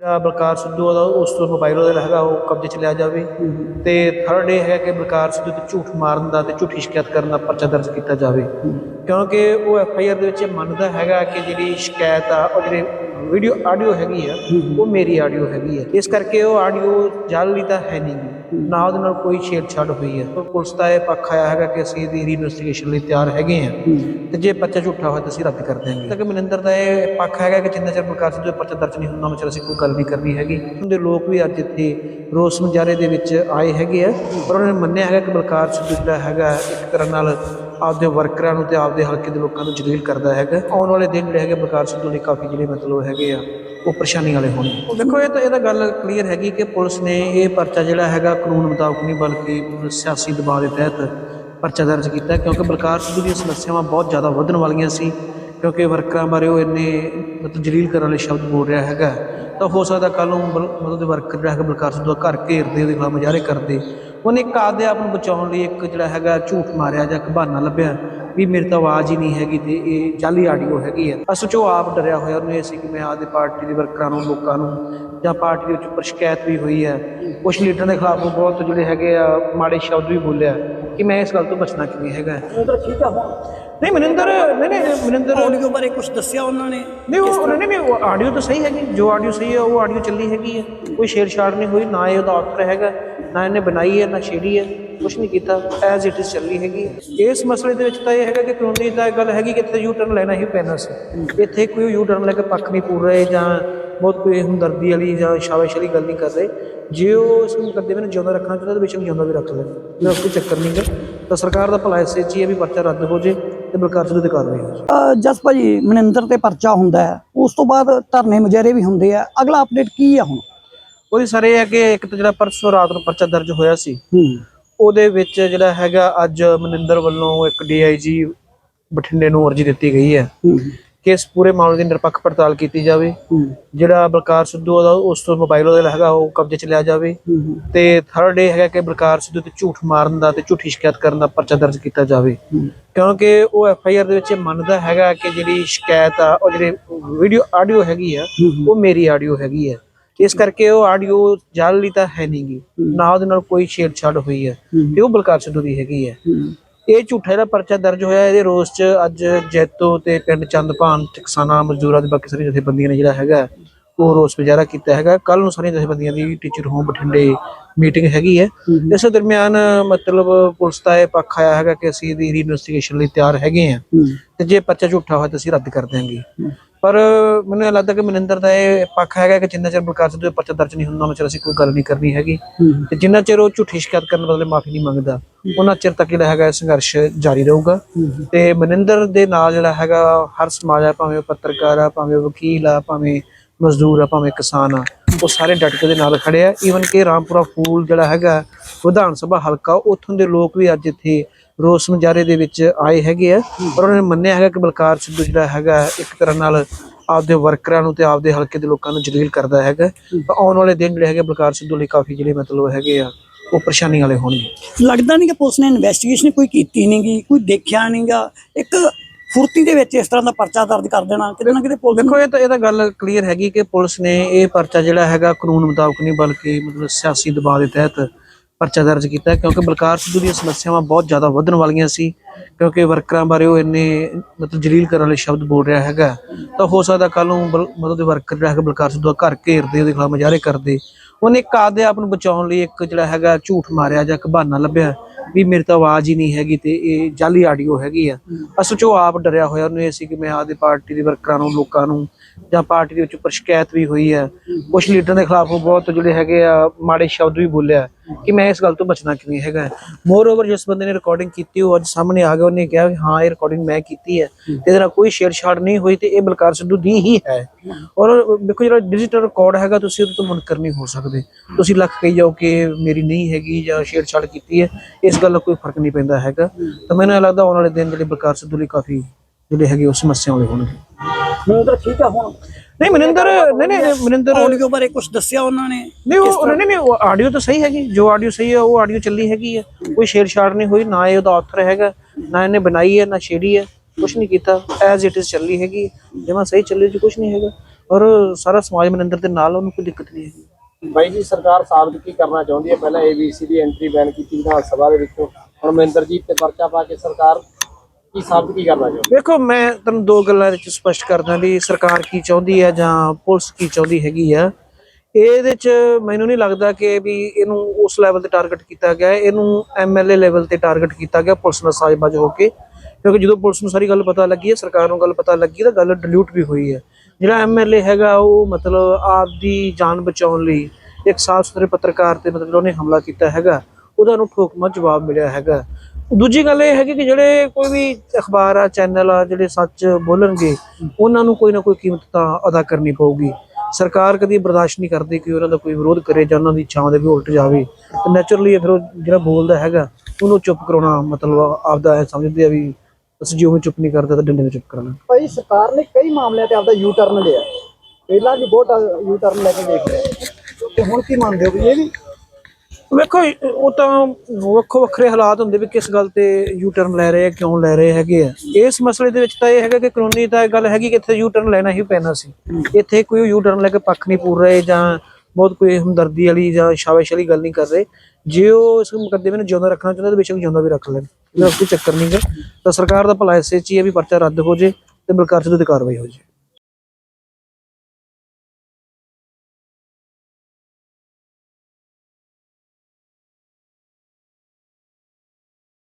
ਜਿਹੜਾ ਬਲਕਾਰ ਸਿੱਧੂ ਉਹਦਾ ਉਸ ਤੋਂ ਮੋਬਾਈਲ ਉਹਦਾ ਹੈਗਾ, ਉਹ ਕਬਜ਼ੇ 'ਚ ਲਿਆ ਜਾਵੇ। ਤੇ ਥਰਡ ਇਹ ਹੈ ਕਿ ਬਲਕਾਰ ਸਿੱਧੂ ਤੇ ਝੂਠ ਮਾਰਨ ਦਾ ਤੇ ਝੂਠੀ ਸ਼ਿਕਾਇਤ ਕਰਨ ਦਾ ਪਰਚਾ ਦਰਜ ਕੀਤਾ ਜਾਵੇ। ਕਿਉਂਕਿ ਉਹ ਐਫ ਆਈ ਆਰ ਦੇ ਵਿੱਚ ਇਹ ਮੰਨਦਾ ਹੈਗਾ ਕਿ ਜਿਹੜੀ ਸ਼ਿਕਾਇਤ ਆ, ਉਹ ਜਿਹੜੇ ਵੀਡੀਓ ਆਡੀਓ ਹੈਗੀ ਆ, ਉਹ ਮੇਰੀ ਆਡੀਓ ਹੈਗੀ ਆ। ਇਸ ਕਰਕੇ ਉਹ ਆਡੀਓ ਜਾਲੀ ਤਾਂ ਹੈ ਨਹੀਂ ਨਾ ਉਹਦੇ ਨਾਲ ਕੋਈ ਛੇੜਛਾੜ ਹੋਈ ਹੈ ਤਾਂ ਪੁਲਿਸ ਦਾ ਇਹ ਪੱਖ ਆਇਆ ਹੈਗਾ ਕਿ ਅਸੀਂ ਇਹਦੀ ਰੀਇਨਵੈਸਟੀਗੇਸ਼ਨ ਲਈ ਤਿਆਰ ਹੈਗੇ ਆ। ਤੇ ਜੇ ਪਰਚਾ ਝੂਠਾ ਹੋਇਆ ਤਾਂ ਅਸੀਂ ਰੱਦ ਕਰ ਦਿਆਂਗੇ। ਤਾਂ ਕਿ ਮਨਿੰਦਰ ਦਾ ਇਹ ਪੱਖ ਹੈਗਾ ਕਿ ਜਿੰਨਾ ਚਿਰ ਪ੍ਰਕਾਸ਼ ਸਿੱਧੂ ਦਾ ਪਰਚਾ ਦਰਜ ਨਹੀਂ ਹੁੰਦਾ ਉਹਨਾਂ ਚਿਰ ਅਸੀਂ ਕੋਈ ਗੱਲ ਨਹੀਂ ਕਰਨੀ ਹੈਗੀ। ਉਹਦੇ ਲੋਕ ਵੀ ਅੱਜ ਇੱਥੇ ਰੋਸ ਮੁਜ਼ਾਰੇ ਦੇ ਵਿੱਚ ਆਏ ਹੈਗੇ ਆ। ਪਰ ਉਹਨਾਂ ਨੇ ਮੰਨਿਆ ਹੈਗਾ ਕਿ ਬਲਕਾਰ ਸਿੱਧੂ ਜਿਹੜਾ ਹੈਗਾ ਇੱਕ ਤਰ੍ਹਾਂ ਨਾਲ ਆਪਦੇ ਵਰਕਰਾਂ ਨੂੰ ਤੇ ਆਪਦੇ ਹਲਕੇ ਦੇ ਲੋਕਾਂ ਨੂੰ ਜਲੀਲ ਕਰਦਾ ਹੈਗਾ। ਆਉਣ ਵਾਲੇ ਦਿਨ ਜਿਹੜੇ ਹੈਗੇ ਬਲਕਾਰ ਸਿੱਧੂ ਲਈ ਕਾਫੀ ਜਿਹੜੇ ਮਤਲਬ ਹੈਗੇ ਆ, ਉਹ ਪਰੇਸ਼ਾਨੀ ਵਾਲੇ ਹੋਣਗੇ। ਦੇਖੋ, ਇਹ ਤਾਂ ਇਹਦਾ ਗੱਲ ਕਲੀਅਰ ਹੈਗੀ ਕਿ ਪੁਲਿਸ ਨੇ ਇਹ ਪਰਚਾ ਜਿਹੜਾ ਹੈਗਾ ਕਾਨੂੰਨ ਮੁਤਾਬਕ ਨਹੀਂ, ਬਲਕਿ ਸਿਆਸੀ ਦਬਾਅ ਦੇ ਤਹਿਤ ਪਰਚਾ ਦਰਜ ਕੀਤਾ, ਕਿਉਂਕਿ ਬਲਕਾਰ ਸਿੱਧੂ ਦੀਆਂ ਸਮੱਸਿਆਵਾਂ ਬਹੁਤ ਜ਼ਿਆਦਾ ਵਧਣ ਵਾਲੀਆਂ ਸੀ, ਕਿਉਂਕਿ ਵਰਕਰਾਂ ਬਾਰੇ ਉਹ ਇੰਨੇ ਮਤਲਬ ਜਲੀਲ ਕਰਨ ਵਾਲੇ ਸ਼ਬਦ ਬੋਲ ਰਿਹਾ ਹੈਗਾ। ਤਾਂ ਹੋ ਸਕਦਾ ਕੱਲ ਨੂੰ ਬਲ- ਮਤਲਬ ਦੇ ਵਰਕਰ ਜਿਹੜਾ ਹੈਗਾ ਬਲਕਾਰ ਸਿੱਧੂ ਦਾ ਘਰ ਘੇਰਦੇ, ਉਹਦੇ ਖਿਲਾਫ ਮੁਜ਼ਾਹਰੇ ਕਰਦੇ। ਉਹਨੇ ਇੱਕ ਆਪਦੇ ਆਪ ਨੂੰ ਬਚਾਉਣ ਲਈ ਇੱਕ ਜਿਹੜਾ ਹੈਗਾ ਝੂਠ ਮਾਰਿਆ ਜਾਂ ਇੱਕ ਬਹਾਨਾ ਲੱਭਿਆ ਵੀ ਮੇਰੇ ਤਾਂ ਆਵਾਜ਼ ਹੀ ਨਹੀਂ ਹੈਗੀ ਤੇ ਇਹ ਜਾਲੀ ਆਡੀਓ ਹੈਗੀ ਹੈ ਅਸਲ 'ਚ ਉਹ ਆਪ ਡਰਿਆ ਹੋਇਆ ਉਹਨੂੰ ਇਹ ਸੀ ਕਿ ਮੈਂ ਆਪਦੇ ਪਾਰਟੀ ਦੇ ਵਰਕਰਾਂ ਨੂੰ ਲੋਕਾਂ ਨੂੰ ਜਾਂ ਪਾਰਟੀ ਦੇ ਵਿੱਚ ਉੱਪਰ ਸ਼ਿਕਾਇਤ ਵੀ ਹੋਈ ਹੈ ਕੁਝ ਲੀਡਰਾਂ ਦੇ ਖਿਲਾਫ ਉਹ ਬਹੁਤ ਜਿਹੜੇ ਹੈਗੇ ਆ ਮਾੜੇ ਸ਼ਬਦ ਵੀ ਬੋਲਿਆ ਕਿ ਮੈਂ ਇਸ ਗੱਲ ਤੋਂ ਬਚਣਾ ਕਿਵੇਂ ਹੈਗਾ। ਮਨਿੰਦਰ ਠੀਕ ਆ ਹੁਣ? ਨਹੀਂ ਮਨਿੰਦਰ ਨਹੀਂ ਨਹੀਂ ਮਨਿੰਦਰ ਆਡੀਓ ਬਾਰੇ ਕੁਝ ਦੱਸਿਆ ਉਹਨਾਂ ਨੇ? ਨਹੀਂ ਉਹ ਨਹੀਂ ਨਹੀਂ ਉਹ ਆਡੀਓ ਤਾਂ ਸਹੀ ਹੈਗੀ ਜੋ ਆਡੀਓ ਸਹੀ ਹੈ ਉਹ ਆਡੀਓ ਚੱਲੀ ਹੈਗੀ ਹੈ ਕੋਈ ਛੇੜਛਾੜ ਨਹੀਂ ਹੋਈ ਨਾ ਇਹ ਉਹਦਾ ਆਥਰ ਹੈਗਾ। ਨਾ ਇਹਨੇ ਬਣਾਈ ਹੈ, ਨਾ ਛੇੜੀ ਹੈ, ਕੁਛ ਨਹੀਂ ਕੀਤਾ ਐਜ਼ ਇਟ ਇਜ਼ ਚੱਲੀ ਹੈਗੀ। ਇਸ ਮਸਲੇ ਦੇ ਵਿੱਚ ਤਾਂ ਇਹ ਹੈਗਾ ਕਿ ਕਾਨੂੰਨੀ ਤਾਂ ਇਹ ਗੱਲ ਹੈਗੀ ਕਿ ਇੱਥੇ ਯੂ ਟਰਨ ਲੈਣਾ ਹੀ ਪੈਣਾ ਸੀ। ਇੱਥੇ ਕੋਈ ਯੂ ਟਰਨ ਲੈ ਕੇ ਪੱਖ ਨਹੀਂ ਪੂਰ ਰਹੇ ਜਾਂ ਬਹੁਤ ਕੋਈ ਹਮਦਰਦੀ ਵਾਲੀ ਜਾਂ ਸ਼ਾਬਾਸ਼ ਵਾਲੀ ਗੱਲ ਨਹੀਂ ਕਰ ਰਹੇ। ਜੇ ਉਹ ਇਸ ਨੂੰ ਮੁਕੱਦਮੇ ਮੈਨੂੰ ਜਿਉਂਦਾ ਰੱਖਣਾ ਚਾਹੁੰਦਾ ਤਾਂ ਬੇਸ਼ੱਕ ਜਿਉਂਦਾ ਵੀ ਰੱਖ ਲੈ ਇਹਦਾ ਕੋਈ ਚੱਕਰ ਨਹੀਂ ਗਾ ਤਾਂ ਸਰਕਾਰ ਦਾ ਭਲਾ ਇਸੇ 'ਚ ਹੀ ਹੈ ਵੀ ਪਰਚਾ ਰੱਦ ਹੋ ਜੇ ਤੇ ਬਲਕਾਰ ਸਿੱਧੂ ਕਾਰਵਾਈ ਹੋ ਜੇ। ਜਸ ਭਾਜੀ, ਮਨਿੰਦਰ ਤੇ ਪਰਚਾ ਹੁੰਦਾ ਹੈ। ਉਸ ਤੋਂ ਬਾਅਦ ਧਰਨੇ ਮੁਜ਼ਾਹਰੇ ਵੀ ਹੁੰਦੇ ਆ। ਅਗਲਾ ਅਪਡੇਟ ਕੀ ਆ ਹੁਣ? ਉਹਦੀ ਸਰ ਹੈ ਕਿ ਇੱਕ ਤਾਂ ਜਿਹੜਾ ਪਰਸੋਂ ਰਾਤ ਨੂੰ ਪਰਚਾ ਦਰਜ ਹੋਇਆ ਸੀ ਹੂੰ। ਉਹਦੇ ਵਿੱਚ ਜਿਹੜਾ ਹੈਗਾ ਅੱਜ ਮਨਿੰਦਰ ਵੱਲੋਂ ਇੱਕ ਡੀਆਈਜੀ ਬਠਿੰਡੇ ਨੂੰ ਅਰਜੀ ਦਿੱਤੀ ਗਈ ਹੈ ਕਿ ਇਸ ਪੂਰੇ ਮਾਮਲੇ ਦੀ ਨਿਰਪੱਖ ਪੜਤਾਲ ਕੀਤੀ ਜਾਵੇ। ਜਿਹੜਾ ਬਲਕਾਰ ਸਿੱਧੂ ਉਹਦਾ ਉਸ ਤੋਂ ਮੋਬਾਈਲ ਉਹਦਾ ਹੈਗਾ ਉਹ ਕਬਜ਼ੇ 'ਚ ਲਿਆ ਜਾਵੇ। ਤੇ ਥਰਡ ਇਹ ਹੈਗਾ ਕਿ ਬਲਕਾਰ ਸਿੱਧੂ ਤੇ ਝੂਠ ਮਾਰਨ ਦਾ ਤੇ ਝੂਠੀ ਸ਼ਿਕਾਇਤ ਕਰਨ ਦਾ ਪਰਚਾ ਦਰਜ ਕੀਤਾ ਜਾਵੇ। ਕਿਉਂਕਿ ਉਹ ਐਫ ਆਈ ਆਰ ਦੇ ਵਿੱਚ ਮੰਨਦਾ ਹੈਗਾ ਕਿ ਜਿਹੜੀ ਸ਼ਿਕਾਇਤ ਆ ਉਹ ਜਿਹੜੀ ਵੀਡੀਓ ਆਡੀਓ ਹੈਗੀ ਆ ਉਹ ਮੇਰੀ ਆਡੀਓ ਹੈਗੀ ਹੈ। ਇਸ ਕਰਕੇ ਉਹ ਆਡੀਓ ਜਾਲੀ ਤਾਂ ਹੈ ਨਹੀਂਗੀ ਨਾ ਉਹਦੇ ਨਾਲ ਕੋਈ ਛੇੜਛਾੜ ਹੋਈ ਹੈ। ਤੇ ਉਹ ਬਲਕਾਰ ਸਿੱਧੂ ਦੀ ਹੈਗੀ ਹੈ। ਇਹ ਝੂਠਾ ਜਿਹੜਾ ਪਰਚਾ ਦਰਜ ਹੋਇਆ। ਇਹਦੇ ਰੋਸ 'ਚ ਅੱਜ ਜੈਤੋ ਤੇ ਪਿੰਡ ਚੰਦਪਾਨ ਕਿਸਾਨਾਂ ਮਜ਼ਦੂਰਾਂ ਦੇ ਬਾਕੀ ਸਾਰੀਆਂ ਜਥੇਬੰਦੀਆਂ ਨੇ ਜਿਹੜਾ ਹੈਗਾ ਉਹ ਰੋਸ ਮੁਜ਼ਾਹਰਾ ਕੀਤਾ ਹੈਗਾ। ਕੱਲ ਨੂੰ ਸਾਰੀਆਂ ਜਥੇਬੰਦੀਆਂ ਦੀ ਟੀਚਰ ਹੋਮ ਬਠਿੰਡੇ ਮੀਟਿੰਗ ਹੈਗੀ ਹੈ। ਇਸ ਦਰਮਿਆਨ ਮਤਲਬ ਪੁਲਿਸ ਦਾ ਇਹ ਪੱਖ ਆਇਆ ਹੈਗਾ ਕਿ ਅਸੀਂ ਇਹਦੀ ਰੀਇਨਵੈਸਟੀਗੇਸ਼ਨ ਲਈ ਤਿਆਰ ਹੈਗੇ ਆ ਤੇ ਜੇ ਪਰਚਾ ਝੂਠਾ ਹੋਇਆ ਤਾਂ ਅਸੀਂ ਰੱਦ ਕਰ ਦਿਆਂਗੇ। ਪਰ ਮੈਨੂੰ ਇਹ ਲੱਗਦਾ ਕਿ ਮਨਿੰਦਰ ਦਾ ਇਹ ਪੱਖ ਹੈਗਾ ਕਿ ਜਿੰਨਾ ਚਿਰ ਬਲਕਾਰ ਸਿੱਧੂ ਦਾ ਪਰਚਾ ਦਰਜ ਨਹੀਂ ਹੁੰਦਾ ਉਹਨਾਂ ਚਿਰ ਅਸੀਂ ਕੋਈ ਗੱਲ ਨਹੀਂ ਕਰਨੀ ਹੈਗੀ। ਤੇ ਜਿੰਨਾ ਚਿਰ ਉਹ ਝੂਠੀ ਸ਼ਿਕਾਇਤ ਕਰਨ ਬਦਲੇ ਮਾਫੀ ਨਹੀਂ ਮੰਗਦਾ ਉਹਨਾਂ ਚਿਰ ਤੱਕ ਜਿਹੜਾ ਹੈਗਾ ਸੰਘਰਸ਼ ਜਾਰੀ ਰਹੂਗਾ। ਤੇ ਮਨਿੰਦਰ ਦੇ ਨਾਲ ਜਿਹੜਾ ਹੈਗਾ ਹਰ ਸਮਾਜ ਆ ਭਾਵੇਂ ਉਹ ਪੱਤਰਕਾਰ ਆ ਭਾਵੇਂ ਵਕੀਲ ਆ ਭਾਵੇਂ ਮਜ਼ਦੂਰ ਆ ਭਾਵੇਂ ਕਿਸਾਨ ਆ ਉਹ ਸਾਰੇ ਡਟ ਕੇ ਦੇ ਨਾਲ ਖੜੇ ਆ। ਈਵਨ ਕਿ ਰਾਮਪੁਰਾ ਫੂਲ ਜਿਹੜਾ ਹੈਗਾ ਵਿਧਾਨ ਸਭਾ ਹਲਕਾ ਉੱਥੋਂ ਦੇ ਲੋਕ ਵੀ ਅੱਜ ਇੱਥੇ ਰੋਸ ਮੁਜ਼ਾਹਰੇ ਦੇ ਵਿੱਚ ਆਏ ਹੈਗੇ ਆ। ਪਰ ਉਹਨਾਂ ਨੇ ਮੰਨਿਆ ਹੈਗਾ ਕਿ ਬਲਕਾਰ ਸਿੱਧੂ ਜਿਹੜਾ ਹੈਗਾ ਇੱਕ ਤਰ੍ਹਾਂ ਨਾਲ ਆਪਦੇ ਵਰਕਰਾਂ ਨੂੰ ਤੇ ਆਪਦੇ ਹਲਕੇ ਦੇ ਲੋਕਾਂ ਨੂੰ ਜਲੀਲ ਕਰਦਾ ਹੈਗਾ। ਤਾਂ ਆਉਣ ਵਾਲੇ ਦਿਨ ਜਿਹੜੇ ਹੈਗੇ ਬਲਕਾਰ ਸਿੱਧੂ ਲਈ ਕਾਫੀ ਜਿਹੜੇ ਮਤਲਬ ਹੈਗੇ ਆ ਉਹ ਪਰੇਸ਼ਾਨੀ ਵਾਲੇ ਹੋਣਗੇ। ਲੱਗਦਾ ਨਹੀਂ ਕਿ ਪੁਲਿਸ ਨੇ ਇਨਵੈਸਟੀਗੇਸ਼ਨ ਕੋਈ ਕੀਤੀ ਨਹੀਂਗੀ ਕੋਈ ਦੇਖਿਆ ਨਹੀਂਗਾ ਇੱਕ ਫੁਰਤੀ ਦੇ ਵਿੱਚ ਇਸ ਤਰ੍ਹਾਂ ਦਾ ਪਰਚਾ ਦਰਜ ਕਰ ਦੇਣਾ ਕਿਤੇ ਨਾ ਕਿਤੇ ਪੁਲਿਸ ਦੇਖੋ ਇਹ ਤਾਂ ਇਹ ਤਾਂ ਗੱਲ ਕਲੀਅਰ ਹੈਗੀ ਕਿ ਪੁਲਿਸ ਨੇ ਇਹ ਪਰਚਾ ਜਿਹੜਾ ਹੈਗਾ ਕਾਨੂੰਨ ਮੁਤਾਬਕ ਨਹੀਂ ਬਲਕਿ ਮਤਲਬ ਸਿਆਸੀ ਦਬਾਅ ਦੇ ਤਹਿਤ ਪਰਚਾ ਦਰਜ ਕੀਤਾ ਕਿਉਂਕਿ ਬਲਕਾਰ ਸਿੱਧੂ ਦੀਆਂ ਸਮੱਸਿਆਵਾਂ ਬਹੁਤ ਜ਼ਿਆਦਾ ਵਧਣ ਵਾਲੀਆਂ ਸੀ, ਕਿਉਂਕਿ ਵਰਕਰਾਂ ਬਾਰੇ ਉਹ ਇੰਨੇ ਮਤਲਬ ਜਲੀਲ ਕਰਨ ਵਾਲੇ ਸ਼ਬਦ ਬੋਲ ਰਿਹਾ ਹੈਗਾ। ਤਾਂ ਹੋ ਸਕਦਾ ਕੱਲ ਨੂੰ ਬਲ- ਮਤਲਬ ਦੇ ਵਰਕਰ ਜਿਹੜਾ ਹੈਗਾ ਬਲਕਾਰ ਸਿੱਧੂ ਦਾ ਘਰ ਘੇਰਦੇ, ਉਹਦੇ ਖਿਲਾਫ ਮੁਜ਼ਾਹਰੇ ਕਰਦੇ। ਉਹਨੇ ਇੱਕ ਆਪਦੇ ਆਪ ਨੂੰ ਬਚਾਉਣ ਲਈ ਇੱਕ ਜਿਹੜਾ ਹੈਗਾ ਝੂਠ ਮਾਰਿਆ ਜਾਂ ਇੱਕ ਬਹਾਨਾ ਲੱਭਿਆ। ਵੀ ਮੇਰੇ ਤਾਂ ਆਵਾਜ਼ ਹੀ ਨਹੀਂ ਹੈਗੀ ਤੇ ਇਹ ਜਾਲੀ ਆਡੀਓ ਹੈਗੀ ਆ। ਅਸਲ 'ਚ ਉਹ ਆਪ ਡਰਿਆ ਹੋਇਆ ਉਹਨੂੰ ਇਹ ਸੀ ਕਿ ਮੈਂ ਆਪਦੀ ਪਾਰਟੀ ਦੇ ਵਰਕਰਾਂ ਨੂੰ ਲੋਕਾਂ ਨੂੰ ਜਾਂ ਪਾਰਟੀ ਦੇ ਵਿੱਚ ਉੱਪਰ ਸ਼ਿਕਾਇਤ ਵੀ ਹੋਈ ਹੈ। ਕੁਝ ਲੀਡਰਾਂ ਦੇ ਖਿਲਾਫ ਉਹ ਬਹੁਤ ਜਿਹੜੇ ਹੈਗੇ ਆ ਮਾੜੇ ਸ਼ਬਦ ਵੀ ਬੋਲਿਆ ਕਿ ਮੈਂ ਇਸ ਗੱਲ ਤੋਂ ਬਚਣਾ ਕਿਵੇਂ ਹੈਗਾ। ਮੋਰ ਓਵਰ ਜਿਸ ਬੰਦੇ ਨੇ ਰਿਕਾਰਡਿੰਗ ਕੀਤੀ ਉਹ ਅੱਜ ਸਾਹਮਣੇ ਆ ਗਿਆ ਉਹਨੇ ਕਿਹਾ ਵੀ ਹਾਂ ਇਹ ਰਿਕਾਰਡਿੰਗ ਮੈਂ ਕੀਤੀ ਹੈ ਤੇ ਇਹਦੇ ਨਾਲ ਕੋਈ ਛੇੜਛਾੜ ਨਹੀਂ ਹੋਈ ਤੇ ਇਹ ਬਲਕਾਰ ਸਿੱਧੂ ਦੀ ਹੀ ਹੈ। ਔਰ ਦੇਖੋ ਜਿਹੜਾ ਡਿਜੀਟਲ ਰਿਕਾਰਡ ਹੈਗਾ ਤੁਸੀਂ ਉਹਦੇ ਤੋਂ ਮੁਨਕਰ ਨਹੀਂ ਹੋ ਸਕਦੇ। ਤੁਸੀਂ ਲੱਖ ਕਹੀ ਜਾਓ ਕਿ ਮੇਰੀ ਨਹੀਂ ਹੈਗੀ ਜਾਂ ਛੇੜਛਾੜ ਕੀਤੀ ਹੈ ਇਸ ਗੱਲ ਦਾ ਕੋਈ ਫ਼ਰਕ ਨਹੀਂ ਪੈਂਦਾ ਹੈਗਾ। ਤਾਂ ਮੈਨੂੰ ਇਹ ਲੱਗਦਾ ਆਉਣ ਵਾਲੇ ਦਿਨ ਜਿਹੜੇ ਬਲਕਾਰ ਸਿੱਧੂ ਲਈ ਕਾਫੀ ਜਿਹੜੇ ਹੈਗੇ ਉਹ ਸਮੱਸਿਆ ਵਾਲੇ ਹੋਣਗੇ। ਮਨਿੰਦਰ ਠੀਕ ਆ ਹੁਣ? ਨਹੀਂ ਮਨਿੰਦਰ ਨਹੀਂ ਨਹੀਂ ਮਨਿੰਦਰ ਆਡੀਓ ਬਾਰੇ ਕੁਝ ਦੱਸਿਆ ਉਹਨਾਂ ਨੇ। ਨਹੀਂ ਉਹ ਨਹੀਂ ਨਹੀਂ ਆਡੀਓ ਤਾਂ ਸਹੀ ਹੈਗੀ। ਜੋ ਆਡੀਓ ਸਹੀ ਹੈ ਉਹ ਆਡੀਓ ਚੱਲੀ ਹੈਗੀ ਹੈ ਕੋਈ ਛੇੜਛਾੜ ਨਹੀਂ ਹੋਈ ਨਾ ਇਹ ਉਹਦਾ ਆਥਰ ਹੈਗਾ ਨਾ ਇਹਨੇ ਬਣਾਈ ਹੈ ਨਾ ਛੇੜੀ ਹੈ ਕੁਝ ਨਹੀਂ ਕੀਤਾ। ਐਜ਼ ਇਟ ਇਜ਼ ਚੱਲੀ ਹੈਗੀ। ਜਮਾ ਸਹੀ ਚੱਲੀ ਜੀ ਕੁਝ ਨਹੀਂ ਹੈਗਾ। ਔਰ ਸਾਰਾ ਸਮਾਜ ਮਨਿੰਦਰ ਦੇ ਨਾਲ ਉਹਨੂੰ ਕੋਈ ਦਿੱਕਤ ਨਹੀਂ ਹੈਗੀ। ਬਾਈ ਜੀ, ਸਰਕਾਰ ਸਾਬਤ ਕੀ ਕਰਨਾ ਚਾਹੁੰਦੀ ਹੈ? ਪਹਿਲਾਂ ਏਬੀਸੀ ਦੀ ਐਂਟਰੀ ਬੈਨ ਕੀਤੀ ਵਿਧਾਨ ਸਭਾ ਦੇ ਵਿੱਚੋਂ। ਹੁਣ ਮਹਿੰਦਰਜੀਤ ਤੇ ਪਰਚਾ ਪਾ ਕੇ ਸਰਕਾਰ ਕੀ ਸਾਬਤ ਕੀ ਕਰਨਾ ਚਾਹੁੰਦੀ ਵੇਖੋ ਮੈਂ ਤੁਹਾਨੂੰ ਦੋ ਗੱਲਾਂ ਵਿੱਚ ਸਪਸ਼ਟ ਕਰਦਾ ਵੀ ਸਰਕਾਰ ਕੀ ਚਾਹੁੰਦੀ ਹੈ ਜਾਂ ਪੁਲਿਸ ਕੀ ਚਾਹੁੰਦੀ ਹੈਗੀ ਆ ਇਹਦੇ ਚ ਮੈਨੂੰ ਨਹੀਂ ਲੱਗਦਾ ਕਿ ਵੀ ਇਹਨੂੰ ਉਸ ਲੈਵਲ ਤੇ ਟਾਰਗੇਟ ਕੀਤਾ ਗਿਆ ਹੈ। ਇਹਨੂੰ ਐਮਐਲਏ ਲੈਵਲ ਤੇ ਟਾਰਗੇਟ ਕੀਤਾ ਗਿਆ ਪੁਲਿਸ ਨਾਲ ਸਾਜ਼ਬਾਜ਼ ਹੋ ਕੇ। ਕਿਉਂਕਿ ਜਦੋਂ ਪੁਲਿਸ ਨੂੰ ਸਾਰੀ ਗੱਲ ਪਤਾ ਲੱਗੀ ਹੈ, ਸਰਕਾਰ ਨੂੰ ਗੱਲ ਪਤਾ ਲੱਗੀ ਤਾਂ ਗੱਲ ਡਿਲੂਟ ਵੀ ਹੋਈ ਹੈ। ਜਿਹੜਾ ਐਮਐਲਏ ਹੈਗਾ, ਉਹ ਮਤਲਬ ਆਪ ਦੀ ਜਾਨ ਬਚਾਉਣ ਲਈ ਇੱਕ ਸਾਫ਼ ਸੁਥਰੇ ਪੱਤਰਕਾਰ ਤੇ ਮਤਲਬ ਉਹਨੇ ਹਮਲਾ ਕੀਤਾ ਹੈਗਾ। ਉਹਦਾ ਨੂੰ ਠੋਕਮਾ ਜਵਾਬ ਮਿਲਿਆ ਹੈਗਾ। ਦੂਜੀ ਗੱਲ ਇਹ ਹੈਗੀ ਕਿ ਜਿਹੜੇ ਕੋਈ ਵੀ ਅਖਬਾਰ ਆ, ਚੈਨਲ ਆ, ਜਿਹੜੇ ਸੱਚ ਬੋਲਣਗੇ, ਉਹਨਾਂ ਨੂੰ ਕੋਈ ਨਾ ਕੋਈ ਕੀਮਤ ਤਾਂ ਅਦਾ ਕਰਨੀ ਪਊਗੀ। ਸਰਕਾਰ ਕਦੀ ਬਰਦਾਸ਼ਤ ਨਹੀਂ ਕਰਦੀ ਕਿ ਉਹਨਾਂ ਦਾ ਕੋਈ ਵਿਰੋਧ ਕਰੇ ਜਾਂ ਉਹਨਾਂ ਦੀ ਛਾਂ ਦੇ ਵੀ ਉਲਟ ਜਾਵੇ। ਤੇ ਨੇਚਰਲੀ ਫਿਰ ਉਹ ਜਿਹੜਾ ਬੋਲਦਾ ਹੈਗਾ, ਉਹਨੂੰ ਚੁੱਪ ਕਰਾਉਣਾ ਮਤਲਬ ਆਪਦਾ ਇਹ ਸਮਝਦੇ ਆ ਵੀ ਅਸੀਂ ਜਿਉਂ ਚੁੱਪ ਨਹੀਂ ਕਰਦਾ ਤਾਂ ਡੰਡੇ ਨਾਲ ਚੁੱਪ ਕਰਾਣਾ ਭਾਈ ਸਰਕਾਰ ਨੇ ਕਈ ਮਾਮਲਿਆਂ ਤੇ ਆਪਦਾ ਯੂ ਟਰਨ ਲਿਆ। ਪਹਿਲਾਂ ਵੀ ਬਹੁਤ ਯੂ ਟਰਨ ਲੈ ਕੇ ਦੇਖ ਲਿਆ। ਤੇ ਹੁਣ ਕੀ ਮੰਨਦੇ ਹੋ ਵੀ ਇਹ ਵੀ? ਵੇਖੋ ਉਹ ਤਾਂ ਵੱਖੋ ਵੱਖਰੇ ਹਾਲਾਤ ਹੁੰਦੇ ਵੀ ਕਿਸ ਗੱਲ ਤੇ ਯੂ ਟਰਨ ਲੈ ਰਹੇ ਆ ਕਿਉਂ ਲੈ ਰਹੇ ਹੈਗੇ ਆ। ਇਸ ਮਸਲੇ ਦੇ ਵਿੱਚ ਤਾਂ ਇਹ ਹੈਗਾ ਕਿ ਕਾਨੂੰਨੀ ਤਾਂ ਇਹ ਗੱਲ ਹੈਗੀ ਕਿ ਇੱਥੇ ਯੂ ਟਰਨ ਲੈਣਾ ਹੀ ਪੈਣਾ ਸੀ। ਇੱਥੇ ਕੋਈ ਯੂ ਟਰਨ ਲੈ ਕੇ ਪੱਖ ਨਹੀਂ ਪੂਰ ਰਹੇ ਜਾਂ ਬਹੁਤ ਕੋਈ ਹਮਦਰਦੀ ਵਾਲੀ ਜਾਂ ਸ਼ਾਬਾਸ਼ ਵਾਲੀ ਗੱਲ ਨਹੀਂ ਕਰ ਰਹੇ। ਜੇ ਉਹ ਇਸ ਮੁਕੱਦਮੇ ਨੂੰ ਜਿਉਂਦਾ ਰੱਖਣਾ ਚਾਹੁੰਦੇ ਤਾਂ ਬੇਸ਼ੱਕ ਜਿਉਂਦਾ ਵੀ ਰੱਖ ਲੈਣ। ਇਹਦਾ ਕੋਈ ਚੱਕਰ ਨਹੀਂਗਾ ਤਾਂ ਸਰਕਾਰ ਦਾ ਭਲਾ ਇਸੇ ਚ ਹੀ ਹੈ ਵੀ ਪਰਚਾ ਰੱਦ ਹੋ ਜੇ ਤੇ ਬਲਕਾਰ ਸਿੱਧੂ ਕਾਰਵਾਈ ਹੋ ਜੇ।